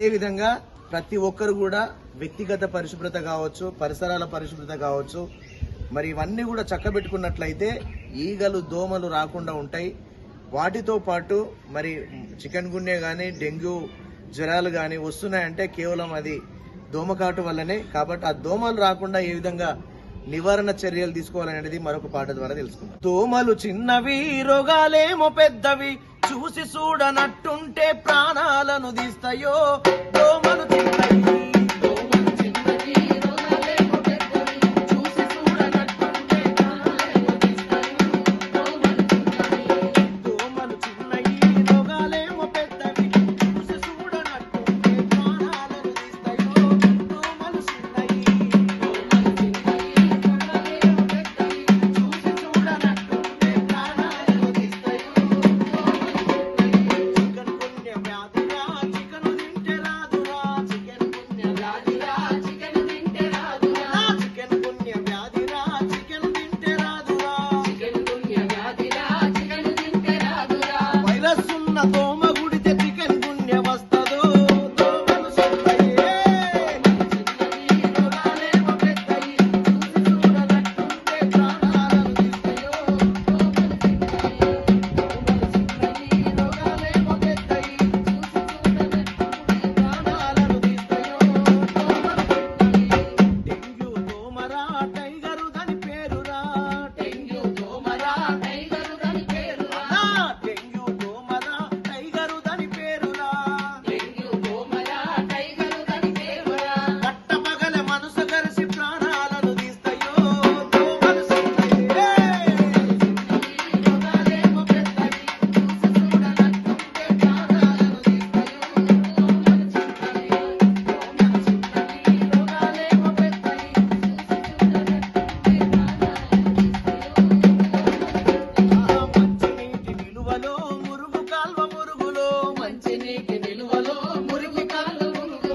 అదేవిధంగా ప్రతి ఒక్కరు కూడా వ్యక్తిగత పరిశుభ్రత కావచ్చు పరిసరాల పరిశుభ్రత కావచ్చు. మరి ఇవన్నీ కూడా చక్కబెట్టుకున్నట్లయితే ఈగలు దోమలు రాకుండా ఉంటాయి. వాటితో పాటు మరి చికెన్ గున్యా కానీ డెంగ్యూ జ్వరాలు కానీ వస్తున్నాయంటే కేవలం అది దోమకాటు వల్లనే. కాబట్టి ఆ దోమలు రాకుండా ఏ విధంగా నివారణ చర్యలు తీసుకోవాలనేది మరొక పాట ద్వారా తెలుసుకుందాం. దోమలు చిన్నవి రోగాలేమో పెద్దవి. చూసి చూడనట్టుంటే ప్రాణాలను తీస్తాయో దోమలు తింటాయి. నిల్వలో మురుగు కాల్వ మురుగులో మంచి నీటి నిల్వలో మురుగు కాల్వ మురుగులో.